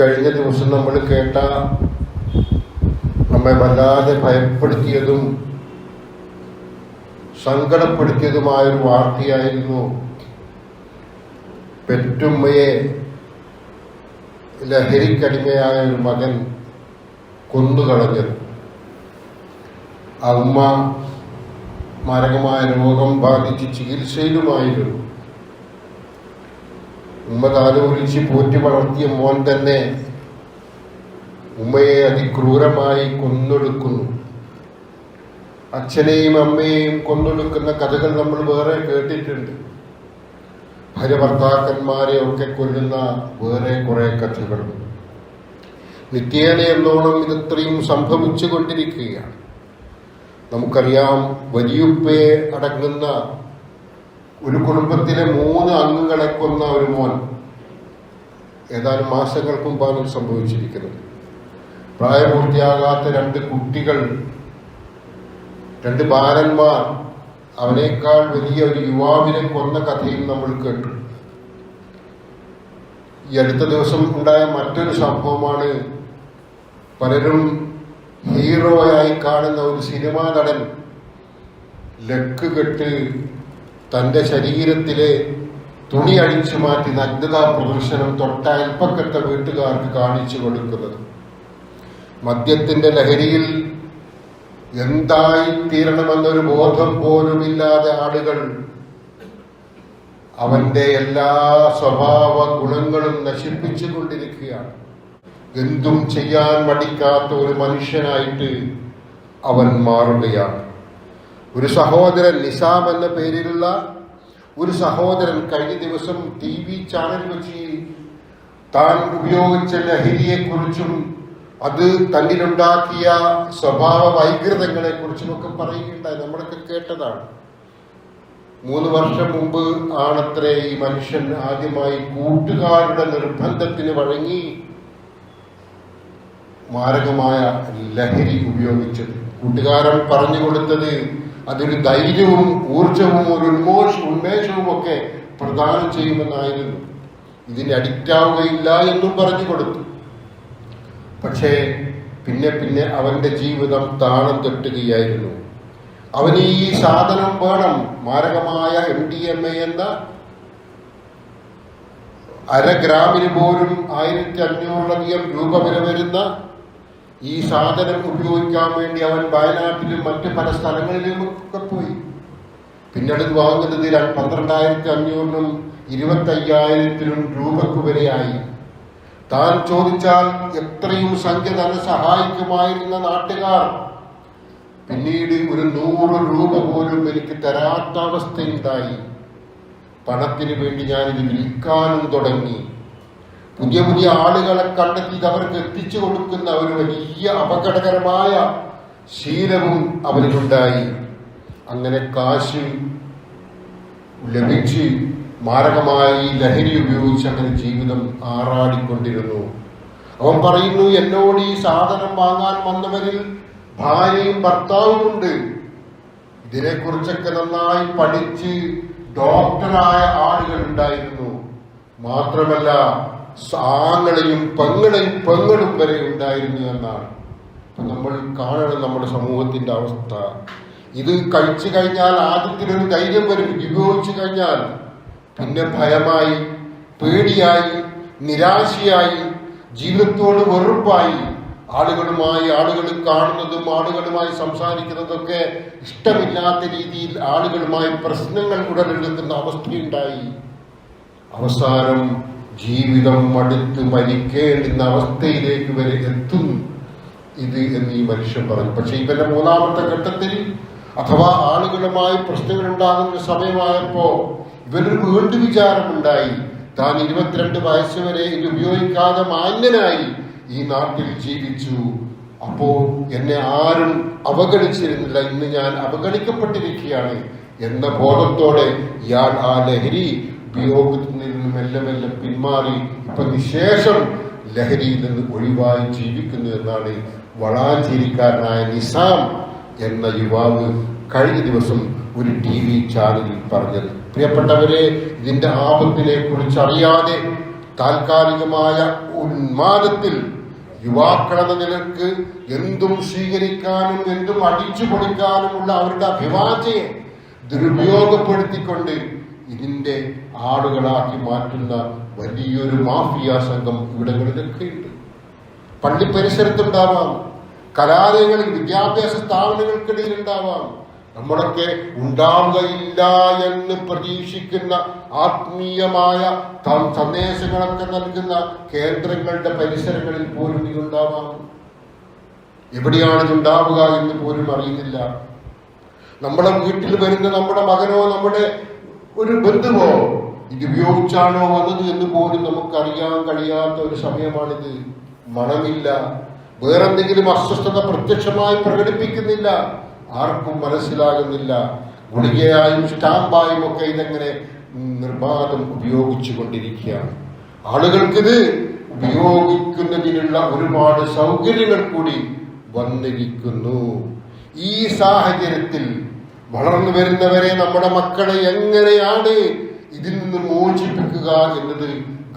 കഴിഞ്ഞ ദിവസം നമ്മൾ കേട്ട നമ്മെ വല്ലാതെ ഭയപ്പെടുത്തിയതും സങ്കടപ്പെടുത്തിയതുമായൊരു വാർത്തയായിരുന്നു പെറ്റുമ്മയെ ലഹരിക്കടിമയായ ഒരു മകൻ കൊന്നുകളഞ്ഞത്. അമ്മ മാരകമായ രോഗം ബാധിച്ച് ചികിത്സയിലുമായിരുന്നു. ഉമ്മ താലോലിച്ച് പോറ്റി വളർത്തിയ മോൻ തന്നെ ഉമ്മയെ അതിക്രൂരമായി കൊന്നൊടുക്കുന്നു. അച്ഛനെയും അമ്മയെയും കൊന്നൊടുക്കുന്ന കഥകൾ നമ്മൾ വേറെ കേട്ടിട്ടുണ്ട്. ഭാര്യ ഭർത്താക്കന്മാരെ ഒക്കെ കൊല്ലുന്ന വേറെ കുറെ കഥകൾ. നിത്യേന എന്നോണം ഇതത്രയും സംഭവിച്ചു കൊണ്ടിരിക്കുകയാണ് നമുക്കറിയാം വലിയുപ്പയെ അടങ്ങുന്ന ഒരു കുടുംബത്തിലെ മൂന്ന് അംഗങ്ങളെ കൊന്ന ഒരു മോൻ ഏതാനും മാസങ്ങൾക്ക് മുമ്പാണ് സംഭവിച്ചിരിക്കുന്നത്. പ്രായപൂർത്തിയാകാത്ത രണ്ട് കുട്ടികൾ രണ്ട് ബാലന്മാർ അവനേക്കാൾ വലിയ ഒരു യുവാവിനെ കൊന്ന കഥയും നമ്മൾ കേട്ടു. ഈ അടുത്ത ദിവസം ഉണ്ടായ മറ്റൊരു സംഭവമാണ് പലരും ഹീറോയായി കാണുന്ന ഒരു സിനിമാ നടൻ ലക്ക് കെട്ട് തന്റെ ശരീരത്തിലെ തുണി അഴിച്ചു മാറ്റി നഗ്നതാ പ്രദർശനം തൊട്ട വീട്ടുകാർക്ക് കാണിച്ചു കൊടുക്കുന്നത്. മദ്യത്തിന്റെ ലഹരിയിൽ എന്തായി തീരണമെന്നൊരു ബോധം പോലുമില്ലാതെ ആളുകൾ അവന്റെ എല്ലാ സ്വഭാവ ഗുണങ്ങളും നശിപ്പിച്ചു കൊണ്ടിരിക്കുകയാണ്. എന്തും ചെയ്യാൻ മടിക്കാത്ത ഒരു മനുഷ്യനായിട്ട് അവൻ മാറുകയാണ്. ഒരു സഹോദരൻ നിസാം എന്ന പേരിലുള്ള ഒരു സഹോദരൻ കഴിഞ്ഞ ദിവസം ടി വി ചാനൽ വെച്ച് താൻ ഉപയോഗിച്ച ലഹരിയെക്കുറിച്ചും അത് തന്നിലുണ്ടാക്കിയ സ്വഭാവ വൈകൃതങ്ങളെ കുറിച്ചുമൊക്കെ പറയുകയുണ്ടായി. നമ്മളൊക്കെ കേട്ടതാണ്. മൂന്ന് വർഷം മുമ്പ് ആണത്രേ ഈ മനുഷ്യൻ ആദ്യമായി കൂട്ടുകാരുടെ നിർബന്ധത്തിന് വഴങ്ങി മാരകമായ ലഹരി ഉപയോഗിച്ചത്. കൂട്ടുകാരൻ പറഞ്ഞു കൊടുത്തത് അതൊരു ധൈര്യവും ഊർജവും ഒരു ഉന്മോഷ ഉന്മേഷവും ഒക്കെ പ്രദാനം ചെയ്യുമെന്നായിരുന്നു. ഇതിന് അഡിക്റ്റ് ആവുകയില്ല എന്നും പറഞ്ഞു കൊടുത്തു. പക്ഷേ പിന്നെ പിന്നെ അവന്റെ ജീവിതം താളം തെട്ടുകയായിരുന്നു. അവന് ഈ സാധനം വേണം. മാരകമായ എം ഡി എം എ എന്ന അര ഗ്രാമിന് പോലും ആയിരത്തി അഞ്ഞൂറിലധികം രൂപ വില വരുന്ന ഈ സാധനം ഉപയോഗിക്കാൻ വേണ്ടി അവൻ വയനാട്ടിലും മറ്റ് പല സ്ഥലങ്ങളിലും ഒക്കെ പോയി. പിന്നീട് വാങ്ങുന്നത് പന്ത്രണ്ടായിരത്തി അഞ്ഞൂറിനും ഇരുപത്തി അയ്യായിരത്തിനും രൂപക്ക് വരെയായി. താൻ ചോദിച്ചാൽ എത്രയും സംഖ്യ തന്നെ സഹായിക്കുമായിരുന്ന നാട്ടുകാർ. പിന്നീട് ഒരു നൂറ് രൂപ പോലും എനിക്ക് തരാത്ത അവസ്ഥയുണ്ടായി. പണത്തിന് വേണ്ടി ഞാനിത് വിൽക്കാനും തുടങ്ങി. പുതിയ പുതിയ ആളുകളെ കണ്ടെത്തി അവർക്ക് എത്തിച്ചു കൊടുക്കുന്ന ഒരു വലിയ അപകടകരമായ ശീലവും അവരിലുണ്ടായി. അങ്ങനെ കാശ് ലഭിച്ച് മാരകമായി ലഹരി ഉപയോഗിച്ച് അങ്ങനെ ജീവിതം ആറാടിക്കൊണ്ടിരുന്നു. അവൻ പറയുന്നു എന്നോട് ഈ സാധനം വാങ്ങാൻ വന്നവരിൽ ഭാര്യയും ഭർത്താവുമുണ്ട് ഇതിനെക്കുറിച്ചൊക്കെ നന്നായി പഠിച്ച് ഡോക്ടറായ ആളുകൾ ഉണ്ടായിരുന്നു. മാത്രമല്ല ആങ്ങളെയും പെങ്ങളെയും പെങ്ങളും വരെ ഉണ്ടായിരുന്നു എന്നാണ്. നമ്മൾ കാണണം നമ്മുടെ സമൂഹത്തിന്റെ അവസ്ഥ. ഇത് കഴിച്ചു കഴിഞ്ഞാൽ ആദ്യത്തിലൊരു ധൈര്യം വരും. ഉപയോഗിച്ചു കഴിഞ്ഞാൽ പിന്നെ ഭയമായി പേടിയായി നിരാശയായി ജീവിതത്തോട് വെറുപ്പായി ആളുകളുമായി ആളുകൾ കാണുന്നതും ആളുകളുമായി സംസാരിക്കുന്നതൊക്കെ ഇഷ്ടമില്ലാത്ത രീതിയിൽ ആളുകളുമായി പ്രശ്നങ്ങൾ ഉടലെടുക്കുന്ന അവസ്ഥയുണ്ടായി. അവസാനം ജീവിതം മടുത്ത് മരിക്കേണ്ടുന്ന അവസ്ഥയിലേക്ക് വരെ എത്തും ഇത് എന്ന് ഈ മനുഷ്യൻ പറഞ്ഞു. പക്ഷെ ഇവന്റെ മൂന്നാമത്തെ ഘട്ടത്തിൽ അഥവാ ആളുകളുമായി പ്രശ്നങ്ങൾ ഉണ്ടാകുന്ന സമയമായപ്പോ ഇവനൊരു വീണ്ടും വിചാരമുണ്ടായി. താൻ ഇരുപത്തിരണ്ട് വയസ്സ് വരെ ഇത് ഉപയോഗിക്കാതെ മാന്യനായി ഈ നാട്ടിൽ ജീവിച്ചു. അപ്പോ എന്നെ ആരും അവഗണിച്ചിരുന്നില്ല. ഇന്ന് ഞാൻ അവഗണിക്കപ്പെട്ടിരിക്കുകയാണ്. എന്ന ബോധത്തോടെ ഇയാൾ ആ ലഹരി ഉപയോഗത്തിൽ നിന്ന് മെല്ലെ മെല്ലെ പിന്മാറി ഇപ്പൊ നിശേഷം ലഹരിയിൽ നിന്ന് ഒഴിവായി ജീവിക്കുന്നു എന്നാണ് വളാഞ്ചേരിക്കാരനായ നിസാം എന്ന യുവാവ് കഴിഞ്ഞ ദിവസം ഒരു ടി വി ചാനലിൽ പറഞ്ഞത്. പ്രിയപ്പെട്ടവരെ ഇതിന്റെ ആപത്തിനെ കുറിച്ച് അറിയാതെ താൽക്കാലികമായ ഉന്മാദത്തിൽ യുവാക്കളെന്ന നിലയ്ക്ക് എന്തും സ്വീകരിക്കാനും എന്തും അടിച്ചു പൊളിക്കാനുമുള്ള അവരുടെ അഭിവാചയെ ദുരുപയോഗപ്പെടുത്തിക്കൊണ്ട് ഇതിന്റെ ആളുകളാക്കി മാറ്റുന്ന വലിയൊരു മാഫിയ സംഘം ഇവിടങ്ങളിലൊക്കെ ഉണ്ട് പള്ളി പരിസരത്തുണ്ടാവാം. കലാലയങ്ങളിൽ വിദ്യാഭ്യാസ സ്ഥാപനങ്ങൾക്കിടയിൽ ഉണ്ടാവാം നമ്മളൊക്കെ ഉണ്ടാവുകയില്ല എന്ന് പ്രതീക്ഷിക്കുന്ന ആത്മീയമായ സന്ദേശങ്ങളൊക്കെ നൽകുന്ന കേന്ദ്രങ്ങളുടെ പരിസരങ്ങളിൽ പോലും ഇതുണ്ടാവാം. എവിടെയാണ് ഇതുണ്ടാവുക എന്ന് പോലും അറിയുന്നില്ല. നമ്മുടെ വീട്ടിൽ വരുന്ന നമ്മുടെ മകനോ നമ്മുടെ ഒരു ബന്ധുവോ ഇത് ഉപയോഗിച്ചാണോ വന്നത് എന്ന് പോലും നമുക്കറിയാൻ കഴിയാത്ത ഒരു സമയമാണിത്. മണമില്ല. വേറെന്തെങ്കിലും അസ്വസ്ഥത പ്രത്യക്ഷമായി പ്രകടിപ്പിക്കുന്നില്ല. ആർക്കും മനസ്സിലാകുന്നില്ല. ഗുളികയായും സ്റ്റാമ്പായും ഒക്കെ ഇതെങ്ങനെ നിർബാധം ഉപയോഗിച്ചു കൊണ്ടിരിക്കുകയാണ് ആളുകൾക്കിത് ഉപയോഗിക്കുന്നതിനുള്ള ഒരുപാട് സൗകര്യങ്ങൾ കൂടി വന്നിരിക്കുന്നു. ഈ സാഹചര്യത്തിൽ വളർന്നു വരുന്നവരെ നമ്മുടെ മക്കളെ എങ്ങനെയാണ് ഇതിൽ നിന്ന് മോചിപ്പിക്കുക എന്നത്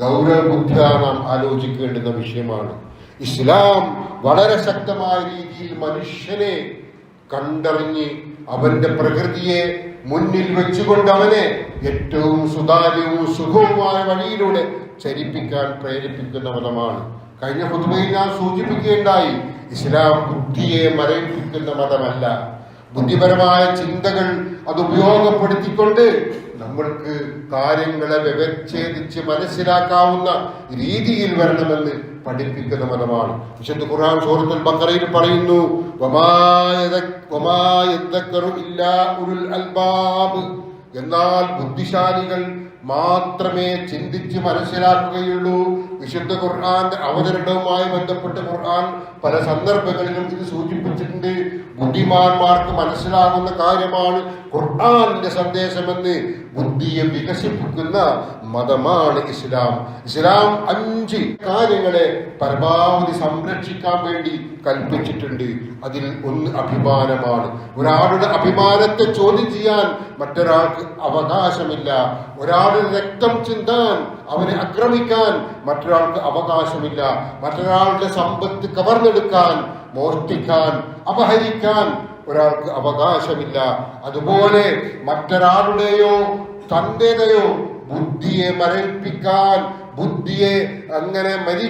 ഗൗരവബുദ്ധിയ നാം ആലോചിക്കേണ്ടുന്ന വിഷയമാണ്. ഇസ്ലാം വളരെ ശക്തമായ രീതിയിൽ മനുഷ്യനെ കണ്ടറിഞ്ഞ് അവന്റെ പ്രകൃതിയെ മുന്നിൽ വെച്ചുകൊണ്ട് അവനെ ഏറ്റവും സുതാര്യവും സുഖവുമായ വഴിയിലൂടെ ചരിപ്പിക്കാൻ പ്രേരിപ്പിക്കുന്ന മതമാണ് കഴിഞ്ഞ പൊതുവയിൽ ഞാൻ സൂചിപ്പിക്കുകയുണ്ടായി ഇസ്ലാം ബുദ്ധിയെ മരവിപ്പിക്കുന്ന മതമല്ല. ബുദ്ധിപരമായ ചിന്തകൾ അത് ഉപയോഗപ്പെടുത്തിക്കൊണ്ട് നമ്മൾക്ക് കാര്യങ്ങളെ വ്യവച്ഛേദിച്ച് മനസ്സിലാക്കാവുന്ന രീതിയിൽ വരണമെന്ന് പഠിപ്പിക്കുന്ന മതമാണ്. വിശുദ്ധ ഖുർആൻ സൂറത്തുൽ ബഖറയിൽ പറയുന്നു എന്നാൽ ബുദ്ധിശാലികൾ മാത്രമേ ചിന്തിച്ച് മനസ്സിലാക്കുകയുള്ളൂ. വിശുദ്ധ ഖുർആാന്റെ അവതരണവുമായി ബന്ധപ്പെട്ട് ഖുർആൻ പല സന്ദർഭങ്ങളിലും ഇത് സൂചിപ്പിച്ചിട്ടുണ്ട്. ബുദ്ധിമാന്മാർക്ക് മനസ്സിലാകുന്ന കാര്യമാണ് ഖുർആന്റെ സന്ദേശമെന്ന് ബുദ്ധിയെ വികസിപ്പിക്കുന്ന മതമാണ് ഇസ്ലാം. ഇസ്ലാം അഞ്ച് കാര്യങ്ങളെ പരമാവധി സംരക്ഷിക്കാൻ വേണ്ടി കൽപ്പിച്ചിട്ടുണ്ട്. അതിൽ ഒന്ന് അഭിമാനമാണ്. ഒരാളുടെ അഭിമാനത്തെ ചോദ്യം ചെയ്യാൻ മറ്റൊരാൾക്ക് അവകാശമില്ല. ഒരാളുടെ രക്തം ചിന്താൻ അവനെ ആക്രമിക്കാൻ മറ്റൊരാൾക്ക് അവകാശമില്ല. മറ്റൊരാളുടെ സമ്പത്ത് കവർന്നെടുക്കാൻ മോഷ്ടിക്കാൻ അപഹരിക്കാൻ ഒരാൾക്ക് അവകാശമില്ല. അതുപോലെ മറ്റൊരാളുടെയോ തന്റേതയോ ബുദ്ധിയെ മരവിപ്പിക്കാൻ ബുദ്ധിയെ അങ്ങനെ മരി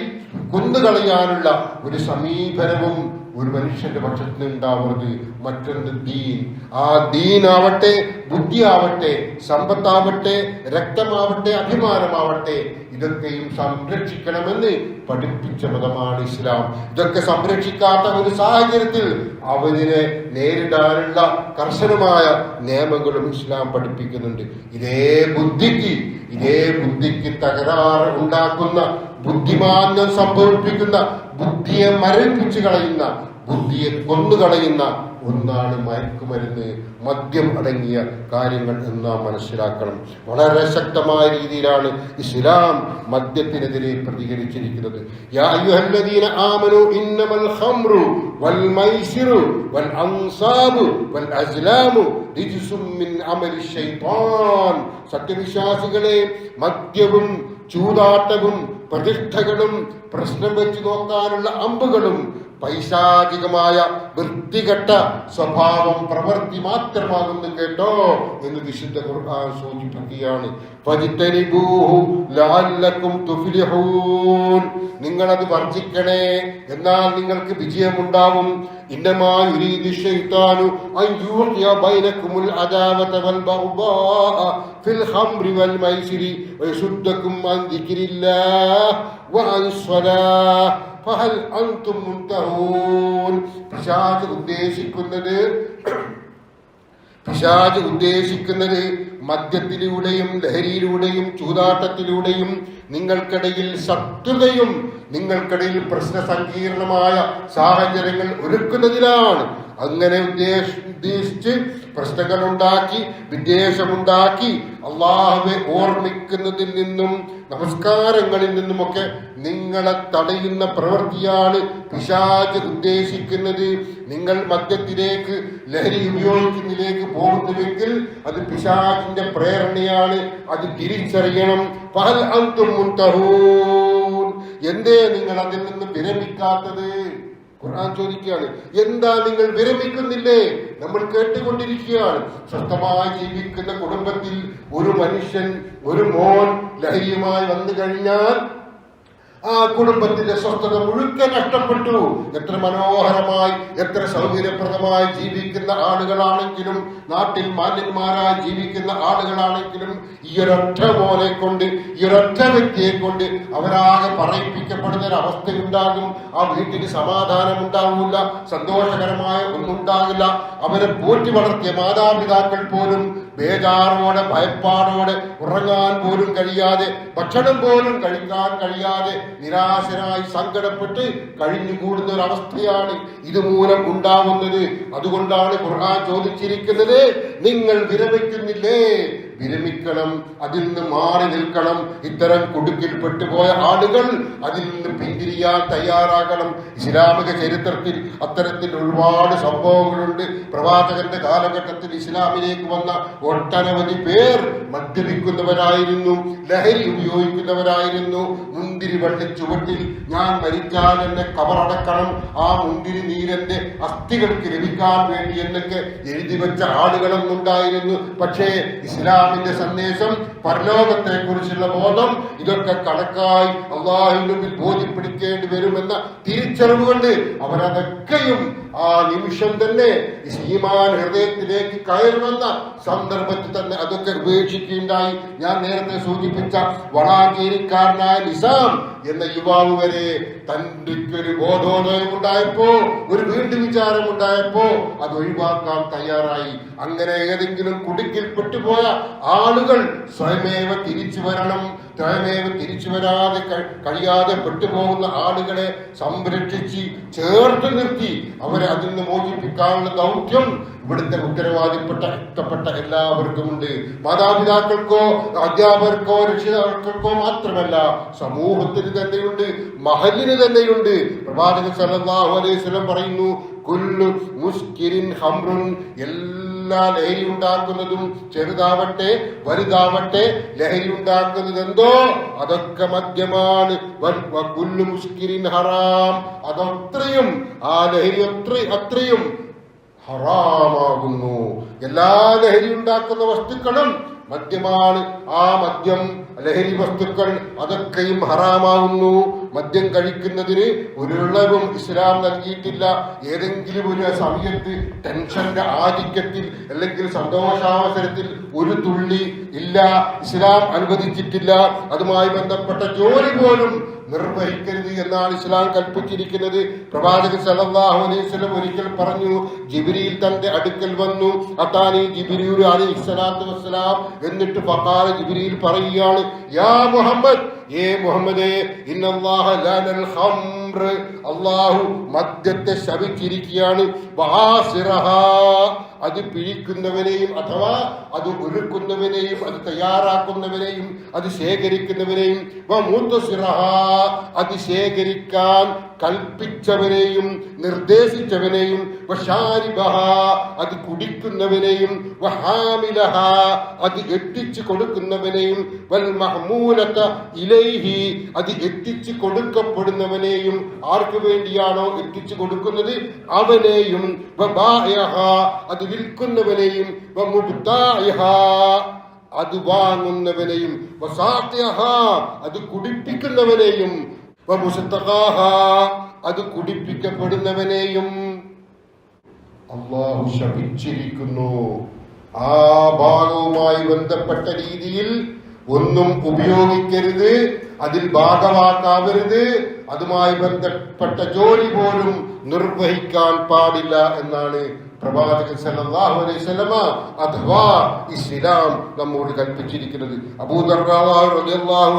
കൊന്നുകളയാനുള്ള ഒരു സമീപനവും ഒരു മനുഷ്യന്റെ പക്ഷത്തിൽ ഉണ്ടാവുന്നത് മറ്റൊന്ന് ദീൻ. ആ ദീനാവട്ടെ ബുദ്ധിയാവട്ടെ സമ്പത്താവട്ടെ രക്തമാവട്ടെ അഭിമാനമാവട്ടെ ഇതൊക്കെയും സംരക്ഷിക്കണമെന്ന് പഠിപ്പിച്ച മതമാണ് ഇസ്ലാം. ഇതൊക്കെ സംരക്ഷിക്കാത്ത ഒരു സാഹചര്യത്തിൽ അവരിനെ നേരിടാനുള്ള കർശനമായ നിയമങ്ങളും ഇസ്ലാം പഠിപ്പിക്കുന്നുണ്ട്. ഇതേ ബുദ്ധിക്ക് ഇതേ ബുദ്ധിക്ക് തകരാറ് ഉണ്ടാക്കുന്ന ബുദ്ധിമാന്യം സംഭവിപ്പിക്കുന്ന ബുദ്ധിയെ മരവിപ്പിച്ചു കളയുന്ന ബുദ്ധിയെ കൊന്നുകളയുന്ന ഒന്നാണ് മയക്കുമരുന്ന്. മദ്യം അടങ്ങിയ കാര്യങ്ങൾ എന്ന് നാം മനസ്സിലാക്കണം. വളരെ ശക്തമായ രീതിയിലാണ് ഇസ്ലാം മദ്യത്തിനെതിരെ പ്രതികരിച്ചിരിക്കുന്നത്. സത്യവിശ്വാസികളെ മദ്യവും ചൂതാട്ടവും പ്രതിഷ്ഠകളും പ്രശ്നം വെച്ചു നോക്കാനുള്ള അമ്പുകളും പൈശാചികമായ വൃത്തികെട്ട സ്വഭാവം പ്രവൃത്തി മാത്രമാകുന്നു കേട്ടോ എന്ന് വിശുദ്ധ ഖുർആൻ സൂചിപ്പിക്കുകയാണ്. നിങ്ങൾ അത് വർജിക്കണേ എന്നാൽ നിങ്ങൾക്ക് വിജയമുണ്ടാവും. ഇന്നമാ ഫഹൽ അൻതും ഉദ്ദേശിക്കുന്നത് പിശാജ് ഉദ്ദേശിക്കുന്നത് മദ്യത്തിലൂടെയും ലഹരിയിലൂടെയും ചൂതാട്ടത്തിലൂടെയും നിങ്ങൾക്കിടയിൽ ശത്രുതയും നിങ്ങൾക്കിടയിൽ പ്രശ്ന സങ്കീർണമായ സാഹചര്യങ്ങൾ ഒരുക്കുന്നതിലാണ് അങ്ങനെ ഉദ്ദേശ ഉദ്ദേശിച്ച് പ്രശ്നങ്ങൾ ഉണ്ടാക്കി വിദ്വേഷമുണ്ടാക്കി അള്ളാഹുവെ ഓർമ്മിക്കുന്നതിൽ നിന്നും നമസ്കാരങ്ങളിൽ നിന്നുമൊക്കെ നിങ്ങളെ തടയുന്ന പ്രവൃത്തിയാണ് പിശാജ് ഉദ്ദേശിക്കുന്നത്. നിങ്ങൾ മദ്യത്തിലേക്ക് ലഹരി ഉപയോഗിക്കുന്നതിലേക്ക് പോകുന്നുവെങ്കിൽ അത് പിശാജിന്റെ പ്രേരണയാണ്. അത് തിരിച്ചറിയണം. പഹൽ അന്തും എന്തേ നിങ്ങൾ അതിൽ നിന്ന് വിരമിക്കാത്തത്? ഖുർആൻ ചോദിക്കുകയാണ് എന്താ നിങ്ങൾ വിരമിക്കുന്നില്ലേ? നമ്മൾ കേട്ടുകൊണ്ടിരിക്കുകയാണ്. സ്വസ്ഥമായി ജീവിക്കുന്ന കുടുംബത്തിൽ ഒരു മനുഷ്യൻ ഒരു മോൻ ലഹരിയുമായി വന്നു കഴിഞ്ഞാൽ ആ കുടുംബത്തിന്റെ സ്വസ്ഥത മുഴുക്കെ നഷ്ടപ്പെട്ടു. എത്ര മനോഹരമായി എത്ര സൗകര്യപ്രദമായി ജീവിക്കുന്ന ആളുകളാണെങ്കിലും നാട്ടിൽ മാന്യന്മാരായി ജീവിക്കുന്ന ആളുകളാണെങ്കിലും ഈ ഒരൊറ്റ മോനെ കൊണ്ട് ഈ ഒരൊറ്റ വ്യക്തിയെ കൊണ്ട് അവരാകെ പറയിപ്പിക്കപ്പെടുന്ന ഒരു അവസ്ഥയുണ്ടാകും ആ വീട്ടിന് സമാധാനം ഉണ്ടാവില്ല സന്തോഷകരമായ ഒന്നുണ്ടാകില്ല. അവരെ പോറ്റി വളർത്തിയ മാതാപിതാക്കൾ പോലും ബേജാറോടെ ഭയപ്പാടോടെ ഉറങ്ങാൻ പോലും കഴിയാതെ ഭക്ഷണം പോലും കഴിക്കാൻ കഴിയാതെ നിരാശരായി സങ്കടപ്പെട്ട് കഴിഞ്ഞുകൂടുന്ന ഒരു അവസ്ഥയാണ് ഇതുമൂലം ഉണ്ടാവുന്നത്. അതുകൊണ്ടാണ് ഖുർആൻ ചോദിച്ചിരിക്കുന്നത് നിങ്ങൾ വിരമിക്കുന്നില്ലേ? വിരമിക്കണം അതിൽ നിന്ന് മാറി നിൽക്കണം. ഇത്തരം കുടുക്കിൽ പെട്ടുപോയ ആളുകൾ അതിൽ നിന്ന് പിന്തിരിയാൻ തയ്യാറാകണം. ഇസ്ലാമിക ചരിത്രത്തിൽ അത്തരത്തിൽ ഒരുപാട് സംഭവങ്ങളുണ്ട്. പ്രവാചകന്റെ കാലഘട്ടത്തിൽ ഇസ്ലാമിലേക്ക് വന്ന ഒട്ടനവധി പേർ മദ്യപിക്കുന്നവരായിരുന്നു ലഹരി ഉപയോഗിക്കുന്നവരായിരുന്നു. മുന്തിരി വള്ളി ചുവട്ടിൽ ഞാൻ മരിച്ചാൽ എന്നെ കവറടക്കണം ആ മുന്തിരി നീരന്റെ അസ്ഥികൾക്ക് ലഭിക്കാൻ വേണ്ടി എന്നൊക്കെ എഴുതി വെച്ച ആളുകളൊന്നുണ്ടായിരുന്നു. പക്ഷേ ഇസ്ലാമിന്റെ സന്ദേശം പരലോകത്തെ കുറിച്ചുള്ള ബോധം ഇതൊക്കെ കണക്കായി അള്ളാഹുവിന്റെ മുമ്പിൽ ബോധ്യപ്പെടുത്തേണ്ടി വരുമെന്ന തിരിച്ചറിവ് കൊണ്ട് അവരതൊക്കെയും ആ നിമിഷം തന്നെ ഈമാൻ ഹൃദയത്തിലേക്ക് കയറുമെന്ന സന്ദർഭത്തിൽ തന്നെ അതൊക്കെ ഉപേക്ഷിക്കുകയുണ്ടായി. ഞാൻ നേരത്തെ സൂചിപ്പിച്ച വളാഞ്ചേരിക്കാരനായ നിസാം എന്ന യുവാവ് വരെ തന്റെ ഒരു ബോധോദയം ഉണ്ടായപ്പോ ഒരു വീണ്ടു വിചാരം ഉണ്ടായപ്പോ അത് ഒഴിവാക്കാൻ തയ്യാറായി. അങ്ങനെ ഏതെങ്കിലും കുടുക്കിൽ പെട്ടുപോയ ആളുകൾ സ്വയമേവ തിരിച്ചു വരണം. സ്വയമേവ തിരിച്ചു വരാതെ കഴിയാതെ പെട്ടുപോകുന്ന ആളുകളെ സംരക്ഷിച്ച് ചേർത്ത് നിർത്തി അവരെ അതിൽ നിന്ന് മോചിപ്പിക്കാനുള്ള ദൗത്യം ഇവിടുത്തെ ഉത്തരവാദിപ്പെട്ട ഇഷ്ടപ്പെട്ട എല്ലാവർക്കും ഉണ്ട്. മാതാപിതാക്കൾക്കോ അധ്യാപകർക്കോ രക്ഷിതാക്കൾക്കോ മാത്രമല്ല സമൂഹത്തിന് തന്നെയുണ്ട് മഹലിന് തന്നെയുണ്ട്. പ്രവാചകൻ അലൈഹി വസല്ലം പറയുന്നു കുല്ലു മുസ്കിരിൻ ഹംറുൻ എല്ലാ ലഹരി ഉണ്ടാക്കുന്നതും ചെറുതാവട്ടെ വലുതാവട്ടെ ലഹരി ഉണ്ടാക്കുന്നത് എന്തോ അതൊക്കെ മദ്യമാണ് ഹറാം. അതത്രയും ആ ലഹരി അത്ര അത്രയും ഹറാമാകുന്നു. എല്ലാ ലഹരി ഉണ്ടാക്കുന്ന വസ്തുക്കളും മദ്യമാണ്. ആ മദ്യം ലഹരി വസ്തുക്കൾ അതൊക്കെയും ഹറാമാകുന്നു. മദ്യം കഴിക്കുന്നതിന് ഒരു ഇളവും ഇസ്ലാം നൽകിയിട്ടില്ല. ഏതെങ്കിലും ഒരു സമയത്ത് ടെൻഷന്റെ ആധിക്യത്തിൽ അല്ലെങ്കിൽ സന്തോഷാവസരത്തിൽ ഒരു തുള്ളി ഇല്ല ഇസ്ലാം അനുവദിച്ചിട്ടില്ല. അതുമായി ബന്ധപ്പെട്ട ജോലി പോലും നിർവഹിക്കരുത് എന്നാണ് ഇസ്ലാം കൽപ്പിച്ചിരിക്കുന്നത്. പ്രവാചകൻ സല്ലല്ലാഹു അലൈഹി വസല്ലം ഒരിക്കൽ പറഞ്ഞു ജിബിരിയിൽ തന്റെ അടുക്കൽ വന്നു. അതാനി ജിബിരിയുടെ അലി ഇസ്ലാത്തു വസ്സലാം. എന്നിട്ട് ഫക്കാല ജിബിരിയിൽ പറയുകയാണ് യാ മുഹമ്മദ് ഏ മുഹമ്മദേ അല്ലാഹു മദ്യത്തെ ശവിച്ചിരിക്കുകയാണ്. അത് പിഴിക്കുന്നവനെയും അഥവാ അത് ഒരുക്കുന്നവനെയും അത് തയ്യാറാക്കുന്നവനെയും അത് ശേഖരിക്കുന്നവനെയും അത് ശേഖരിക്കാൻ കൽപ്പിച്ചവനെയും നിർദ്ദേശിച്ചവനെയും അത് കുടിക്കുന്നവനെയും അത് എത്തിച്ചു കൊടുക്കുന്നവനെയും വൽ മഹ്മൂലത ഇലൈഹി അത് എത്തിച്ചു കൊടുക്കപ്പെടുന്നവനെയും ആർക്ക് വേണ്ടിയാണോ എത്തിച്ചു കൊടുക്കുന്നത്? അവനെയും അത് വിൽക്കുന്നവനെയും അത് വാങ്ങുന്നവനെയും അത് കുടിപ്പിക്കുന്നവനെയും അത് കുടിപ്പിക്കപ്പെടുന്നവനെയും അള്ളാഹു ശപിച്ചിരിക്കുന്നു. ആ ഭാഗവുമായി ബന്ധപ്പെട്ട രീതിയിൽ ഒന്നും ഉപയോഗിക്കരുത്. അതിൽ ഭാഗമാക്കാവരുത്. അതുമായി ബന്ധപ്പെട്ട ജോലി പോലും നിർവഹിക്കാൻ പാടില്ല എന്നാണ് പ്രവാചകൻ സല്ലല്ലാഹു അലൈഹി വസല്ലമ അഥവാ ഇസ്ലാം നമ്മോട് കൽപ്പിച്ചിരിക്കുന്നത്. റളിയല്ലാഹു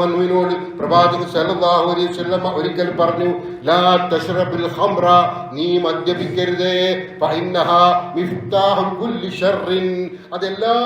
പ്രവാചകൻ സല്ലല്ലാഹു അലൈഹി വസല്ലമ ഒരിക്കൽ പറഞ്ഞു ലാ ഖംറ നീ മദ്യപിക്കരുതേ ഫഇന്നഹാ കുല്ലി അതെല്ലാ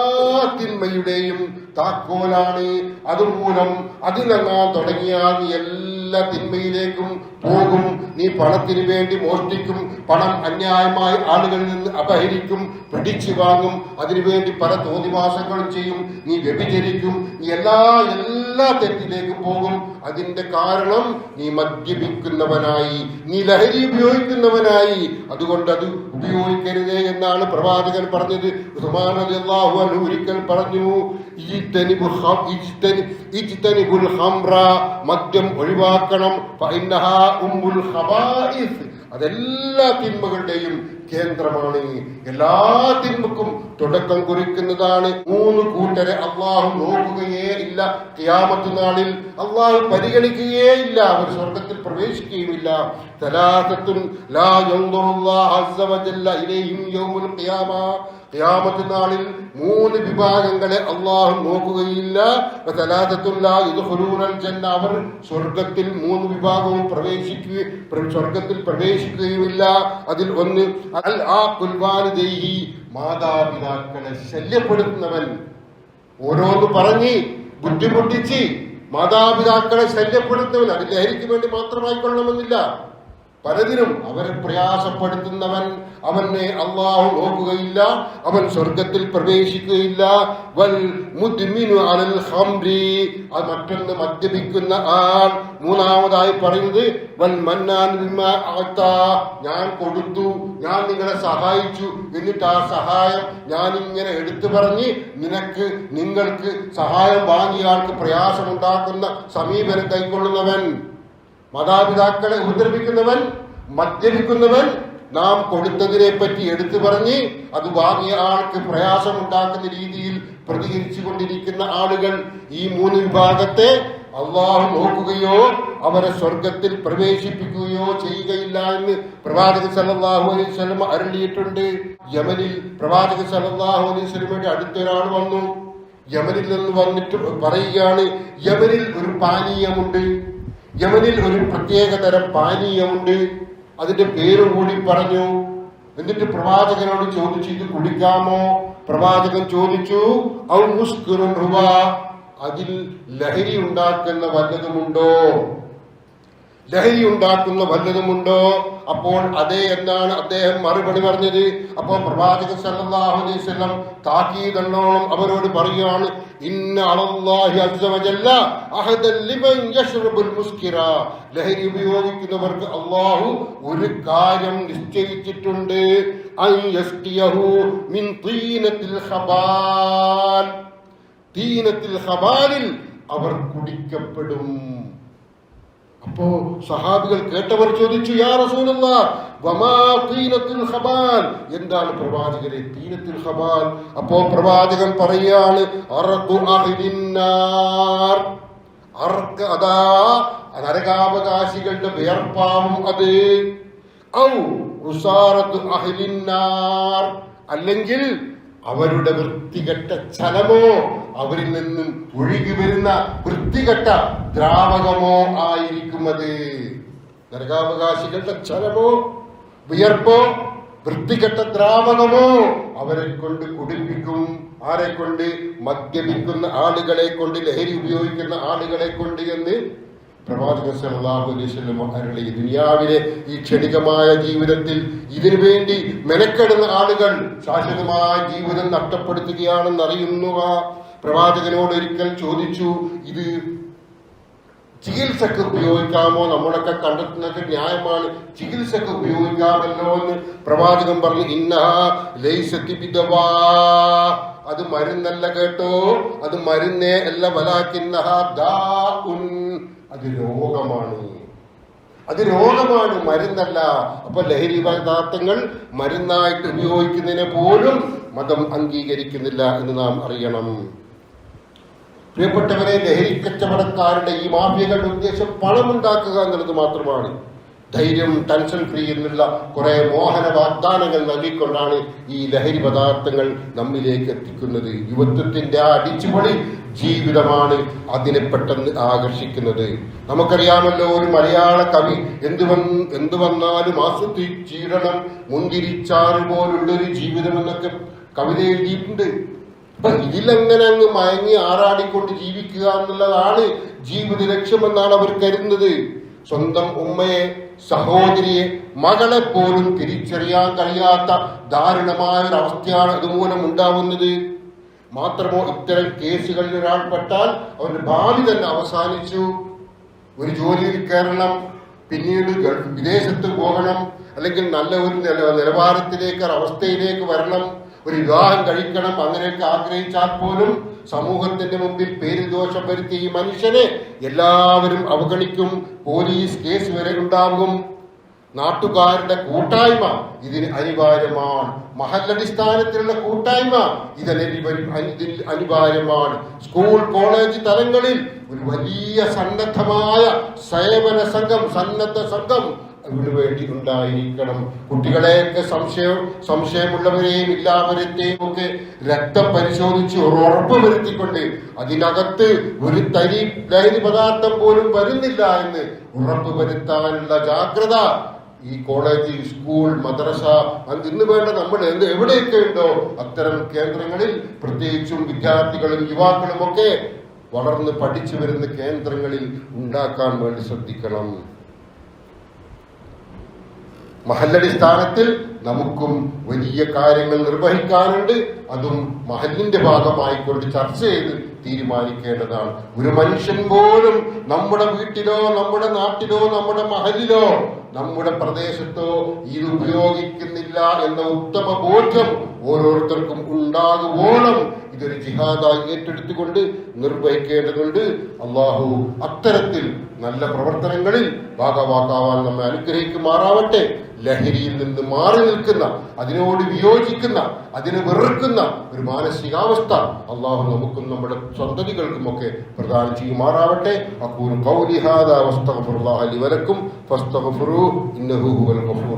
തിന്മയുടെയും താക്കോലാണ്. അതുമൂലം അതിലെങ്ങാൻ തുടങ്ങിയാൽ എല്ലാ തിന്മയിലേക്കും പോകും. നീ പണത്തിന് വേണ്ടി മോഷ്ടിക്കും. പണം അന്യായമായി ആളുകളിൽ നിന്ന് അപഹരിക്കും. പിടിച്ചു വാങ്ങും. അതിനുവേണ്ടി പല തോന്നിവാസങ്ങളും ചെയ്യും. നീ വ്യഭിചരിക്കും. നീ എല്ലാ എല്ലാ തെറ്റിലേക്കും പോകും. അതിന്റെ കാരണം നീ മദ്യപിക്കുന്നവനായി നീ ലഹരി ഉപയോഗിക്കുന്നവനായി. അതുകൊണ്ട് അത് ഉപയോഗിക്കരുതേ എന്നാണ് പ്രവാചകൻ പറഞ്ഞത്. ഒരിക്കൽ പറഞ്ഞു മദ്യം ഒഴിവാക്കണം. അതെല്ലാ തിന്മകളുടെയും കേന്ദ്രമാണ് എല്ലാ തിന്മക്കും തുടക്കം കുറിക്കുന്നതാണ്. മൂന്ന് കൂട്ടരെ അള്ളാഹു നോക്കുകയേ ഇല്ല. ഖിയാമത്ത് നാളിൽ അള്ളാഹു പരിഗണിക്കുകയേ ഇല്ല. അവർ സ്വർഗത്തിൽ പ്രവേശിക്കുകയുമില്ല. തലാസത്തുൻ ലാ യൗമുൽ ഖിയാമ. ഖിയാമത്ത് നാളിൽ മൂന്ന് വിഭാഗങ്ങളെ അള്ളാഹു നോക്കുകയില്ല. അവർ സ്വർഗത്തിൽ മൂന്ന് വിഭാഗവും പ്രവേശിക്കുക പ്ര- സ്വർഗത്തിൽ പ്രവേശിക്കുകയുമില്ല. അതിൽ ഒന്ന് അൽ ആഖുൽ വാലിദൈഹി. മാതാപിതാക്കളെ ശല്യപ്പെടുത്തുന്നവൻ. ഓരോന്ന് പറഞ്ഞ് ബുദ്ധിമുട്ടിച്ച് മാതാപിതാക്കളെ ശല്യപ്പെടുത്തുന്നവൻ. അത് ലഹരിക്ക് വേണ്ടി മാത്രമായിക്കൊള്ളണമെന്നില്ല പലതിനും അവരെ പ്രയാസപ്പെടുത്തുന്നവൻ അവനെ അള്ളാഹു നോക്കുകയില്ല. അവൻ സ്വർഗത്തിൽ പ്രവേശിക്കുകയില്ല. വൽ മുദ്മിനു അലൽ ഖംരി. അത് മറ്റൊന്ന് മദ്യപിക്കുന്ന ആൾ മൂന്നാമതായി പറയുന്നത് വൻ മന്നാൻ ഞാൻ കൊടുത്തു ഞാൻ നിങ്ങളെ സഹായിച്ചു എന്നിട്ട് ആ സഹായം ഞാൻ ഇങ്ങനെ എടുത്തു പറഞ്ഞ് നിനക്ക് നിങ്ങൾക്ക് സഹായം വാങ്ങിയ ആൾക്ക് പ്രയാസമുണ്ടാക്കുന്ന സമീപനം കൈക്കൊള്ളുന്നവൻ. മാതാപിതാക്കളെ ഉപദ്രവിക്കുന്നവൻ മദ്യപിക്കുന്നവൻ നാം കൊടുത്തതിനെ പറ്റി എടുത്തു പറഞ്ഞ് അത് വാങ്ങിയ ആൾക്ക് പ്രയാസമുണ്ടാക്കുന്ന രീതിയിൽ പ്രതികരിച്ചു കൊണ്ടിരിക്കുന്ന ആളുകൾ ഈ മൂന്ന് വിഭാഗത്തെ അള്ളാഹു നോക്കുകയോ അവരെ സ്വർഗത്തിൽ പ്രവേശിപ്പിക്കുകയോ ചെയ്യുകയില്ല എന്ന് പ്രവാചക സലല്ലാഹു അലൈഹി വസല്ലം അരുളിയിട്ടുണ്ട്. യമനിൽ പ്രവാചക സലല്ലാഹു അലൈഹി വസല്ലമയുടെ അടുത്തൊരാൾ വന്നു. യമനിൽ നിന്ന് വന്നിട്ട് പറയുകയാണ് യമനിൽ ഒരു പാനീയമുണ്ട്. യമനിൽ ഒരു പ്രത്യേക തരം പാനീയമുണ്ട്. അതിന്റെ പേര് കൂടി പറഞ്ഞു. എന്നിട്ട് പ്രവാചകനോട് ചോദിച്ചു ഇത് കുടിക്കാമോ? പ്രവാചകൻ ചോദിച്ചു അതിൽ ലഹരി ഉണ്ടാക്കുന്ന വല്ലതുമുണ്ടോ? ലഹരി ഉണ്ടാക്കുന്ന വല്ലതുമുണ്ടോ? അപ്പോൾ അതേ എന്നാണ് അദ്ദേഹം മറുപടി പറഞ്ഞത്. അപ്പോൾ പ്രവാചക സല്ലല്ലാഹു അലൈഹി വസല്ലം താക്കീതെന്നോണം അവരോട് പറയുകയാണ് ഇന്ന അലല്ലാഹി അസ്സ വജല്ല അഹദൻ ലിമൻ യശ്റബുൽ മുസ്കിറ. ലഹരി ഉപയോഗിക്കുന്നവർക്ക് അള്ളാഹു ഒരു കാര്യം നിശ്ചയിച്ചിട്ടുണ്ട്. മിൻ തീനത്തിൽ ഖബാൽ തീനത്തിൽ ഖബാലിൽ അവർ കുടിക്കപ്പെടും. അപ്പോ സഹാബികൾ കേട്ടവർ ചോദിച്ചു യാ റസൂലുള്ള എന്താണ് പ്രവാചകരെ തീനത്തുൽ ഖബാൽ? അപ്പോ പ്രവാചകൻ പറയാണ് അതാ നരകാവകാശികളുടെ വേർപ്പാവും അത്. ഔ അല്ലെങ്കിൽ അവരുടെ വൃത്തികെട്ട ചലമോ അവരിൽ നിന്നും ഒഴുകി വരുന്ന വൃത്തികെട്ട ദ്രാവകമോ ആയിരിക്കും അത് നരകാവകാശികളുടെ ചലമോ വിയർപ്പോ വൃത്തികെട്ട ദ്രാവകമോ അവരെ കൊണ്ട് കുടിപ്പിക്കും ആരെ കൊണ്ട്? മദ്യപിക്കുന്ന ആളുകളെ കൊണ്ട് ലഹരി ഉപയോഗിക്കുന്ന ആളുകളെ കൊണ്ട് എന്ന് അലൈഹി വസല്ലം അരുളി. ദുനിയാവിലെ ഈ ക്ഷണികമായ ജീവിതത്തിൽ ഇതിനു വേണ്ടി മെനക്കെടുന്ന ആളുകൾ ശാശ്വതമായ ജീവിതം നഷ്ടപ്പെടുത്തുകയാണെന്ന് അറിയുന്നു ആ പ്രവാചകനോട് ഒരിക്കൽ ചോദിച്ചു ഇത് ചികിത്സക്ക് ഉപയോഗിക്കാമോ? നമ്മളൊക്കെ കണ്ടെത്തുന്നത് ന്യായമാണ്. ചികിത്സക്ക് ഉപയോഗിക്കാമല്ലോ എന്ന് പ്രവാചകൻ പറഞ്ഞു ഇന്ന അത് മരുന്നല്ല കേട്ടോ. അത് മരുന്നേ അല്ല. വലാക്കിന്ന അത് രോഗമാണ്. അത് രോഗമാണ്. മരുന്നല്ല. അപ്പൊ ലഹരി പദാർത്ഥങ്ങൾ മരുന്നായിട്ട് ഉപയോഗിക്കുന്നതിനെ പോലും മതം അംഗീകരിക്കുന്നില്ല എന്ന് നാം അറിയണം. പ്രിയപ്പെട്ടവരെ ലഹരി കച്ചവടക്കാരുടെ ഈ മാഫിയകളുടെ ഉദ്ദേശം പണമുണ്ടാക്കുക എന്നുള്ളത് മാത്രമാണ്. ധൈര്യം ടെൻഷൻ ഫ്രീ എന്നുള്ള കുറെ മോഹന വാഗ്ദാനങ്ങൾ നൽകിക്കൊണ്ടാണ് ഈ ലഹരി പദാർത്ഥങ്ങൾ നമ്മിലേക്ക് എത്തിക്കുന്നത്. യുവത്വത്തിന്റെ ആ അടിച്ചുപൊളി ജീവിതമാണ് അതിനെ പെട്ടെന്ന് ആകർഷിക്കുന്നത്. നമുക്കറിയാമല്ലോ ഒരു മലയാള കവി എന്ത് വന്ന് എന്ത് വന്നാലും ആസ്വദിച്ചിടണം മുന്തിരിച്ചാറ് പോലുള്ളൊരു ജീവിതം എന്നൊക്കെ കവിത എഴുതിയിട്ടുണ്ട്. അപ്പൊ ഇതിലെങ്ങനെ അങ്ങ് മയങ്ങി ആറാടിക്കൊണ്ട് ജീവിക്കുക എന്നുള്ളതാണ് ജീവിത ലക്ഷ്യമെന്നാണ് അവർ കരുതുന്നത്. സ്വന്തം ഉമ്മയെ സഹോദരിയെ മകളെ പോലും തിരിച്ചറിയാൻ കഴിയാത്ത ദാരുണമായ ഒരു അവസ്ഥയാണ് അതുമൂലം ഉണ്ടാവുന്നത്. മാത്രമോ ഇത്തരം കേസുകളിൽ ഒരാൾ പെട്ടാൽ ഭാവി തന്നെ അവസാനിച്ചു. ഒരു ജോലിയിൽ കയറണം പിന്നീട് വിദേശത്ത് പോകണം അല്ലെങ്കിൽ നല്ല ഒരു നിലവാരത്തിലേക്ക് അവസ്ഥയിലേക്ക് വരണം. ഒരു വിവാഹം കഴിക്കണം അങ്ങനെയൊക്കെ ആഗ്രഹിച്ചാൽ പോലും സമൂഹത്തിന്റെ മുമ്പിൽ പേര് ദോഷം വരുത്തിയ ഈ മനുഷ്യനെ എല്ലാവരും അവഗണിക്കും. പോലീസ് കേസ് വരെ ഉണ്ടാകും. നാട്ടുകാരുടെ കൂട്ടായ്മ ഇതിന് അനിവാര്യമാണ്. മഹല്ലടിസ്ഥാനത്തിലുള്ള കൂട്ടായ്മ ഇതിന് അനിവാര്യമാണ്. സ്കൂൾ കോളേജ് തലങ്ങളിൽ ഒരു വലിയ സന്നദ്ധമായ സേവന സംഘം സന്നദ്ധ സംഘം ഉണ്ടായിരിക്കണം കുട്ടികളെയൊക്കെ സംശയം സംശയമുള്ളവരെയും ഇല്ലാവരത്തെയും ഒക്കെ രക്തം പരിശോധിച്ച് ഉറപ്പ് വരുത്തിക്കൊണ്ട് അതിനകത്ത് ഒരു തരി ലഹരി പദാർത്ഥം പോലും വരുന്നില്ല എന്ന് ഉറപ്പ് വരുത്താനുള്ള ജാഗ്രത ഈ കോളേജ് സ്കൂൾ മദ്രസ ഇന്ന് വേണ്ട നമ്മൾ എന്ത് എവിടെയൊക്കെ ഉണ്ടോ അത്തരം കേന്ദ്രങ്ങളിൽ പ്രത്യേകിച്ചും വിദ്യാർത്ഥികളും യുവാക്കളും ഒക്കെ വളർന്ന് പഠിച്ചു വരുന്ന കേന്ദ്രങ്ങളിൽ ഉണ്ടാക്കാൻ വേണ്ടി ശ്രദ്ധിക്കണം. മഹല്ലടിസ്ഥാനത്തിൽ നമുക്കും വലിയ കാര്യങ്ങൾ നിർവഹിക്കാനുണ്ട്. അതും മഹലിന്റെ ഭാഗമായിക്കൊണ്ട് ചർച്ച ചെയ്ത് തീരുമാനിക്കേണ്ടതാണ്. ഒരു മനുഷ്യൻ പോലും നമ്മുടെ വീട്ടിലോ നമ്മുടെ നാട്ടിലോ നമ്മുടെ മഹലിലോ നമ്മുടെ പ്രദേശത്തോ ഇത് ഉപയോഗിക്കുന്നില്ല എന്ന ഉത്തമ ബോധ്യം ഓരോരുത്തർക്കും ഉണ്ടാകുവോളം ഇതൊരു ജിഹാദായി ഏറ്റെടുത്തുകൊണ്ട് നിർവഹിക്കേണ്ടതുണ്ട്. അള്ളാഹു അത്തരത്തിൽ നല്ല പ്രവർത്തനങ്ങളിൽ ഭാഗവാക്കാവാൻ നമ്മെ അനുഗ്രഹിക്കുമാറാവട്ടെ. ലഹരിയിൽ നിന്ന് മാറി നിൽക്കുന്ന അതിനോട് വിയോജിക്കുന്ന അതിനെ വെറുക്കുന്ന ഒരു മാനസികാവസ്ഥ അള്ളാഹു നമുക്കും നമ്മുടെ സന്തതികൾക്കുമൊക്കെ പ്രദാനം ചെയ്യുമാറാവട്ടെ. അക്കൂർ കൗലിഹാദ അവസ്ഥ അലി വലക്കും. فاستغفروه إنه هو الغفور